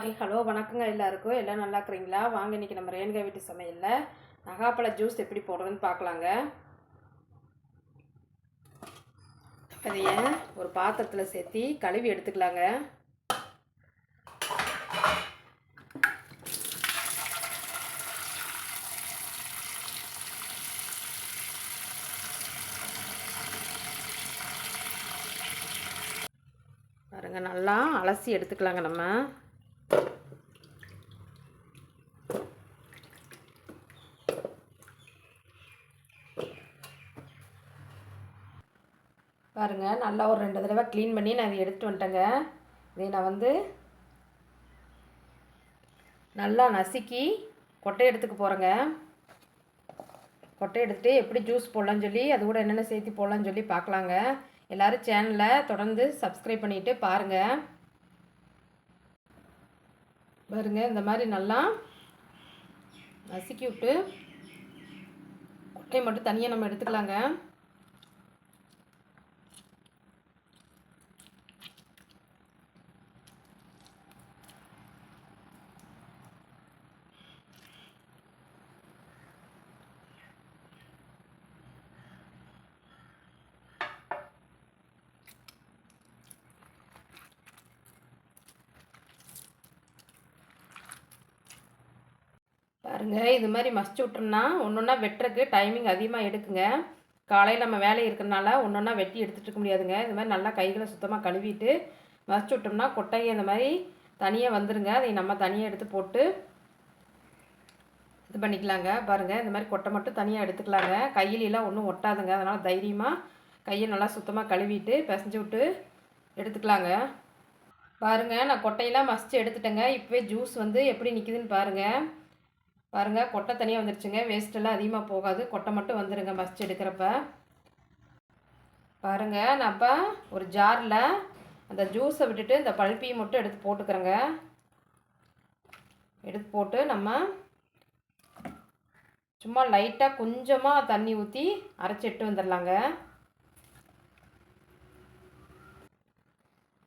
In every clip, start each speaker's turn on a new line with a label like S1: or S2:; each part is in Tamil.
S1: ஹாய் ஹலோ வணக்கங்க எல்லாருக்கும். எல்லாம் நல்லா இருக்கிறீங்களா? வாங்க இன்றைக்கி நம்ம ரேணுகா வீட்டு சமையலில் நகாப்பழ ஜூஸ் எப்படி போடுறதுன்னு பார்க்கலாங்க. அதைய ஒரு பாத்திரத்தில் சேர்த்தி கழுவி எடுத்துக்கலாங்க. பாருங்கள் நல்லா அலசி எடுத்துக்கலாங்க நம்ம. பாருங்கள் நல்லா ஒரு ரெண்டு தடவை க்ளீன் பண்ணி நான் இதை எடுத்துகிட்டு வந்துட்டேங்க. இதை நான் வந்து நல்லா நசுக்கி கொட்டை எடுத்துக்க போகிறேங்க கொட்டை எடுத்துகிட்டு எப்படி ஜூஸ் போடலான்னு சொல்லி அது கூட என்னென்ன சேர்த்து போடலான்னு சொல்லி பார்க்கலாங்க. எல்லோரும் சேனலை தொடர்ந்து சப்ஸ்கிரைப் பண்ணிவிட்டு பாருங்கள் பாருங்க இந்த மாதிரி நல்லா நசுக்கி விட்டு கொட்டையை மட்டும் தனியாக நம்ம எடுத்துக்கலாங்க. பாருங்கள் இது மாதிரி மசிச்சு விட்டோம்னா ஒன்று ஒன்றா வெட்டுறதுக்கு டைமிங் அதிகமாக எடுக்குங்க. காலையில் நம்ம வேலை இருக்கிறனால ஒன்று ஒன்றா வெட்டி எடுத்துகிட்டு இருக்க முடியாதுங்க. இது மாதிரி நல்லா கைகளை சுத்தமாக கழுவிட்டு மசிச்சு விட்டோம்னா கொட்டைங்க இந்த மாதிரி தனியாக வந்துடுங்க அதை நம்ம தனியாக எடுத்து போட்டு இது பண்ணிக்கலாங்க. பாருங்கள் இந்த மாதிரி கொட்டை மட்டும் தனியாக எடுத்துக்கலாங்க. கையிலெலாம் ஒன்றும் ஒட்டாதுங்க. அதனால் தைரியமாக கையை நல்லா சுத்தமாக கழுவிட்டு பிசைஞ்சு விட்டு எடுத்துக்கலாங்க. பாருங்கள் நான் கொட்டையெல்லாம் மசித்து எடுத்துட்டேங்க. இப்போவே ஜூஸ் வந்து எப்படி நிற்கிதுன்னு பாருங்கள் பாருங்கள் கொட்டை தனியாக வந்துருச்சுங்க. வேஸ்ட்டெல்லாம் அதிகமாக போகாது. கொட்டை மட்டும் வந்துடுங்க மசிச்சு எடுக்கிறப்ப. பாருங்கள் நான் இப்போ ஒரு ஜாரில் அந்த ஜூஸை விட்டுட்டு இந்த பழுப்பியை மட்டும் எடுத்து போட்டுக்கிறேங்க. எடுத்து போட்டு நம்ம சும்மா லைட்டாக கொஞ்சமாக தண்ணி ஊற்றி அரைச்சிட்டு வந்துடலாங்க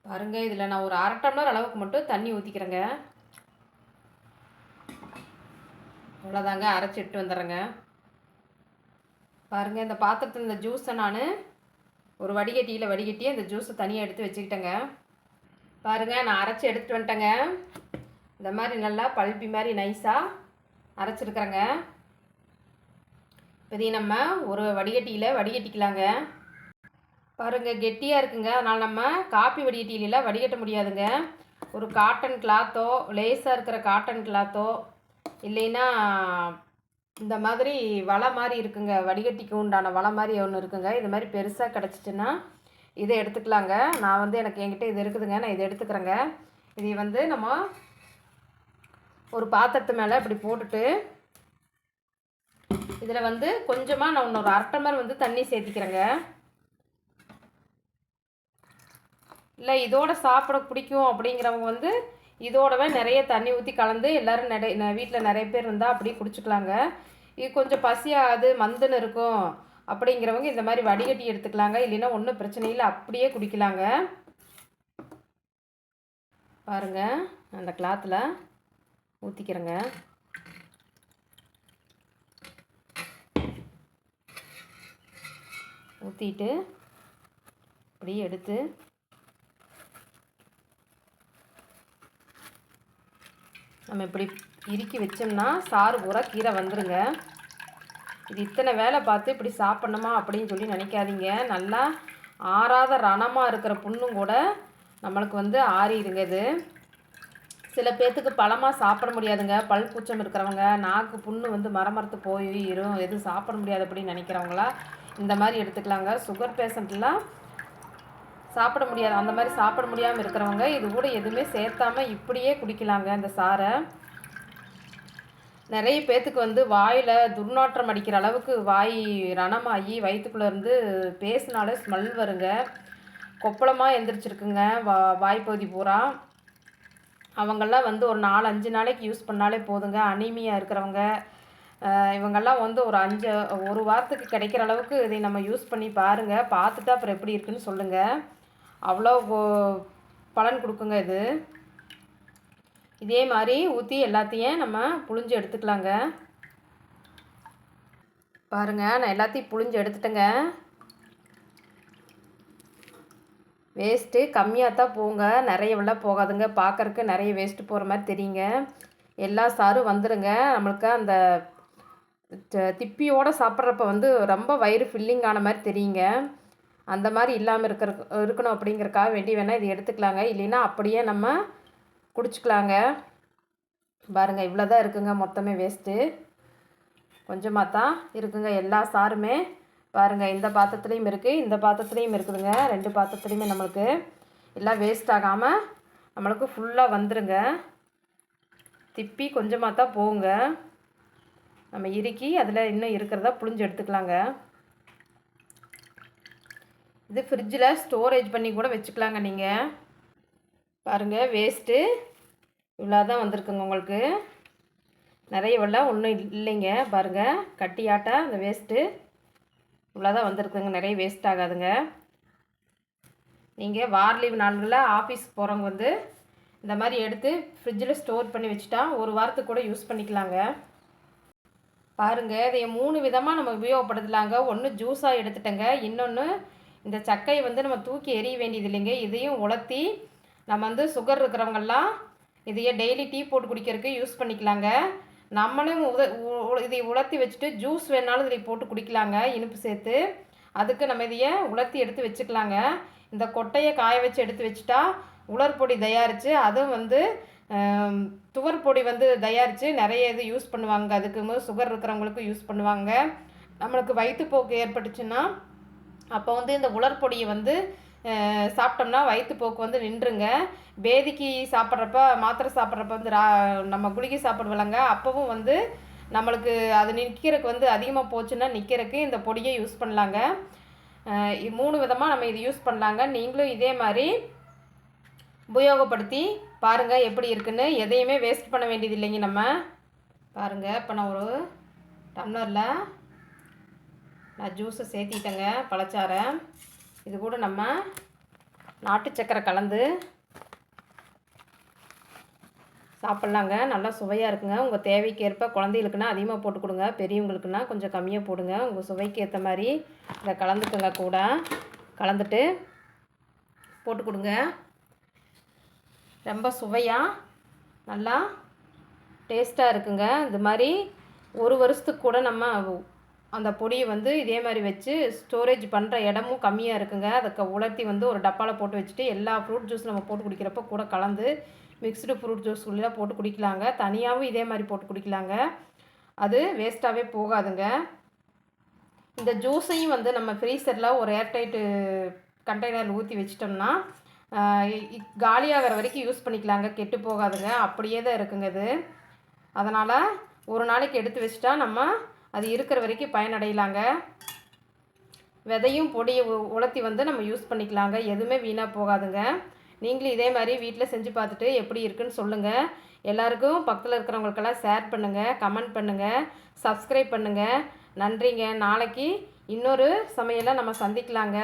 S1: பாருங்கள் இதில் நான் ஒரு அரை டம்ளர் அளவுக்கு மட்டும் தண்ணி ஊற்றிக்கிறேங்க அவ்வளோதாங்க அரைச்சி விட்டு வந்துடுறேங்க. பாருங்கள் இந்த பாத்திரத்தில் இந்த ஜூஸை நான் ஒரு வடிகட்டியில் வடிகட்டி அந்த ஜூஸை தனியாக எடுத்து வச்சுக்கிட்டேங்க. பாருங்கள் நான் அரைச்சி எடுத்துகிட்டு வந்துட்டேங்க. இந்த மாதிரி நல்லா பல்பி மாதிரி நைஸாக அரைச்சிருக்கிறேங்க. இப்போ நம்ம ஒரு வடிகட்டியில் வடிகட்டிக்கலாங்க. பாருங்கள் கெட்டியாக இருக்குங்க. அதனால் நம்ம காப்பி வடிகட்டியிலலாம் வடிகட்ட முடியாதுங்க. ஒரு காட்டன் கிளாத்தோ லேஸாக இருக்கிற காட்டன் கிளாத்தோ இல்லைன்னா இந்த மாதிரி வலை மாதிரி இருக்குங்க. வடிகட்டிக்கு உண்டான வலை மாதிரி ஒன்று இருக்குங்க. இது மாதிரி பெருசாக கிடச்சிச்சின்னா இதை எடுத்துக்கலாங்க. நான் வந்து எனக்கு என்கிட்ட இது இருக்குதுங்க. நான் இதை எடுத்துக்கிறேங்க. இதை வந்து நம்ம ஒரு பாத்திரத்து மேலே இப்படி போட்டுட்டு இதில் வந்து கொஞ்சமாக நான் இன்னொரு அரை டம்ளர் வந்து தண்ணி சேர்த்திக்கிறேங்க. இல்லை இதோட சாப்பிட பிடிக்கும் அப்படிங்கிறவங்க வந்து இதோடவே நிறைய தண்ணி ஊற்றி கலந்து எல்லோரும் நிறைய வீட்டில் நிறைய பேர் இருந்தால் அப்படியே குடிச்சிக்கலாங்க. இது கொஞ்சம் பசியாது மந்துன்னு இருக்கும் அப்படிங்கிறவங்க இந்த மாதிரி வடிகட்டி எடுத்துக்கலாங்க. இல்லைன்னா ஒன்றும் பிரச்சனை இல்லை அப்படியே குடிக்கலாங்க. பாருங்கள் அந்த கிளாத்தில் ஊற்றிக்கிறேங்க ஊற்றிட்டு அப்படியே எடுத்து நம்ம இப்படி இறுக்கி வச்சோம்னா சாறு பூரா கீரை வந்துடுங்க இது இத்தனை வேலை பார்த்து இப்படி சாப்பிட்ணுமா அப்படின்னு சொல்லி நினைக்காதீங்க. நல்லா ஆறாத ரணமாக இருக்கிற புண்ணும் கூட நம்மளுக்கு வந்து ஆறிடுங்க இது. சில பேர்த்துக்கு பழமாக சாப்பிட முடியாதுங்க. பல் கூச்சம் இருக்கிறவங்க நாக்கு புண்ணு வந்து மரமரத்து இரும் எதுவும் சாப்பிட முடியாது அப்படின்னு நினைக்கிறவங்களா இந்த மாதிரி எடுத்துக்கலாங்க. சுகர் பேஷண்ட்லாம் சாப்பிட முடியாது. அந்த மாதிரி சாப்பிட முடியாமல் இருக்கிறவங்க இது கூட எதுவுமே சேர்த்தாம இப்படியே குடிக்கலாங்க அந்த சாரை நிறைய பேர்த்துக்கு வந்து வாயில் துர்நாற்றம் அடிக்கிற அளவுக்கு வாய் ரணமாகி வயிற்றுக்குள்ளேருந்து பேசினாலே ஸ்மெல் வருங்க. கொப்பளமாக எந்திரிச்சிருக்குங்க. வா வாய்ப்பகுதி பூரா. அவங்கெல்லாம் வந்து ஒரு நாலு அஞ்சு நாளைக்கு யூஸ் பண்ணாலே போதுங்க. அனிமியாக இருக்கிறவங்க இவங்கெல்லாம் வந்து ஒரு அஞ்சு ஒரு வாரத்துக்கு கிடைக்கிற அளவுக்கு இதை நம்ம யூஸ் பண்ணி பாருங்கள் பார்த்துட்டு அப்புறம் எப்படி இருக்குன்னு சொல்லுங்கள் அவ்வளோ பலன் கொடுக்குங்க இது. இதே மாதிரி ஊற்றி எல்லாத்தையும் நம்ம புழிஞ்சு எடுத்துக்கலாங்க. பாருங்கள் நான் எல்லாத்தையும் புழிஞ்சு எடுத்துட்டேங்க. வேஸ்ட்டு கம்மியாக தான் போங்க. நிறையவெல்லாம் போகாதுங்க. பார்க்கறக்கு நிறைய வேஸ்ட்டு போகிற மாதிரி தெரியுங்க. எல்லா சாரும் வந்துடுங்க நம்மளுக்கு அந்த திப்பியோடு சாப்பிட்றப்ப வந்து ரொம்ப வயிறு ஃபில்லிங் ஆன மாதிரி தெரியுங்க. அந்த மாதிரி இல்லாமல் இருக்கிற இருக்கணும் அப்படிங்கிறக்காக வேண்டி வேணால் இது எடுத்துக்கலாங்க. இல்லைன்னா அப்படியே நம்ம குடிச்சுக்கலாங்க. பாருங்கள் இவ்வளோ தான் இருக்குங்க. மொத்தமே வேஸ்ட்டு கொஞ்சமாக தான் இருக்குங்க. எல்லா சாருமே பாருங்கள் இந்த பாத்திரத்துலேயும் இருக்குது இந்த பாத்திரத்துலேயும் இருக்குதுங்க. ரெண்டு பாத்திரத்துலேயுமே நம்மளுக்கு எல்லாம் வேஸ்ட் ஆகாமல் நம்மளுக்கு ஃபுல்லாக வந்துருங்க. திப்பி கொஞ்சமாக தான் போகுங்க. நம்ம இறுக்கி அதில் இன்னும் இருக்கிறதா புழிஞ்சு எடுத்துக்கலாங்க. இது ஃப்ரிட்ஜில் ஸ்டோரேஜ் பண்ணி கூட வச்சுக்கலாங்க நீங்கள் பாருங்கள் வேஸ்ட்டு இவ்வளோ தான் வந்திருக்குங்க உங்களுக்கு. நிறைய இவ்வளோ ஒன்றும் இல்லைங்க. பாருங்கள் கட்டியாட்டா அந்த வேஸ்ட்டு இவ்வளோ தான் வந்திருக்குங்க நிறைய வேஸ்ட் ஆகாதுங்க. நீங்கள் வார லீவ் நாள்களில் ஆஃபீஸ் போகிறவங்க வந்து இந்த மாதிரி எடுத்து ஃப்ரிட்ஜில் ஸ்டோர் பண்ணி வச்சுட்டா ஒரு வாரத்துக்கு கூட யூஸ் பண்ணிக்கலாங்க. பாருங்க இதை மூணு விதமாக நம்ம உபயோகப்படுத்தலாங்க. ஒன்று ஜூஸாக எடுத்துட்டேங்க இன்னொன்று இந்த சக்கையை வந்து நம்ம தூக்கி எறிய வேண்டியது இல்லைங்க. இதையும் உலர்த்தி நம்ம வந்து சுகர் இருக்கிறவங்கெல்லாம் இதையே டெய்லி டீ போட்டு குடிக்கிறதுக்கு யூஸ் பண்ணிக்கலாங்க. நம்மளும் உத உ- இதை உலர்த்தி வச்சுட்டு ஜூஸ் வேணாலும் இதில் போட்டு குடிக்கலாங்க இனிப்பு சேர்த்து. அதுக்கு நம்ம இதையே உலர்த்தி எடுத்து வச்சுக்கலாங்க. இந்த கொட்டையை காய வச்சு எடுத்து வச்சுட்டா உலர் பொடி தயாரித்து அதுவும் வந்து துவர் பொடி வந்து தயாரித்து நிறைய இது யூஸ் பண்ணுவாங்க. அதுக்கு சுகர் இருக்கிறவங்களுக்கு யூஸ் பண்ணுவாங்க. நம்மளுக்கு வயிற்றுப்போக்கு ஏற்பட்டுச்சுன்னா அப்போ வந்து இந்த உலர் பொடியை வந்து சாப்பிட்டோம்னா வயிற்றுப்போக்கு வந்து நின்றுங்க. பேதிக்கு சாப்பிட்றப்ப மாத்திரை சாப்பிட்றப்ப வந்து ரா நம்ம குளிகை சாப்பிடுவலங்க அப்போவும் வந்து நம்மளுக்கு அது நிற்கிறக்கு வந்து அதிகமாக போச்சுன்னா நிற்கிறக்கு இந்த பொடியை யூஸ் பண்ணலாங்க. மூணு விதமாக நம்ம இது யூஸ் பண்ணலாங்க. நீங்களும் இதே மாதிரி உபயோகப்படுத்தி பாருங்கள் எப்படி இருக்குன்னு. எதையுமே வேஸ்ட் பண்ண வேண்டியது இல்லைங்க நம்ம. பாருங்கள் இப்போ நான் ஒரு டம்ளரில் நான் ஜூஸை சேர்த்திட்டேங்க பழச்சாரை இது கூட நம்ம நாட்டு சக்கரை கலந்து சாப்பிட்லாங்க. நல்லா சுவையாக இருக்குங்க. உங்கள் தேவைக்கு ஏற்ப குழந்தைகளுக்குன்னா அதிகமாக போட்டு கொடுங்க. பெரியவங்களுக்குன்னா கொஞ்சம் கம்மியாக போடுங்க. உங்கள் சுவைக்கு ஏற்ற மாதிரி இதை கலந்துக்குங்க கூட. கலந்துட்டு போட்டு கொடுங்க. ரொம்ப சுவையாக நல்லா டேஸ்ட்டாக இருக்குங்க. இது மாதிரி ஒரு வருஷத்துக்கு கூட நம்ம அந்த பொடியை வந்து இதே மாதிரி வச்சு ஸ்டோரேஜ் பண்ணுற இடமும் கம்மியாக இருக்குங்க. அதை உலர்த்தி வந்து ஒரு டப்பாவில் போட்டு வச்சுட்டு எல்லா ஃப்ரூட் ஜூஸ் நம்ம போட்டு குடிக்கிறப்ப கூட கலந்து மிக்ஸ்டு ஃப்ரூட் ஜூஸ் உள்ள போட்டு குடிக்கலாங்க. தனியாகவும் இதே மாதிரி போட்டு குடிக்கலாங்க. அது வேஸ்ட்டாகவே போகாதுங்க. இந்த ஜூஸையும் வந்து நம்ம ஃப்ரீசரில் ஒரு ஏர்டைட்டு கண்டெய்னரில் ஊற்றி வச்சிட்டோம்னா காலியாகிற வரைக்கும் யூஸ் பண்ணிக்கலாங்க. கெட்டு போகாதுங்க. அப்படியே தான் இருக்குங்க இது. அதனால் ஒரு நாளைக்கு எடுத்து வச்சிட்டா நம்ம அது இருக்கிற வரைக்கும் பயனடையலாங்க. விதையும் பொடியை உலர்த்தி வந்து நம்ம யூஸ் பண்ணிக்கலாங்க. எதுவுமே வீணாக போகாதுங்க. நீங்களும் இதே மாதிரி வீட்டில் செஞ்சு பார்த்துட்டு எப்படி இருக்குன்னு சொல்லுங்கள் எல்லாருக்கும் பக்கத்தில் இருக்கிறவங்களுக்கெல்லாம் ஷேர் பண்ணுங்கள் கமெண்ட் பண்ணுங்கள் சப்ஸ்கிரைப் பண்ணுங்கள் நன்றிங்க. நாளைக்கு இன்னொரு சமையலை நம்ம சந்திக்கலாங்க.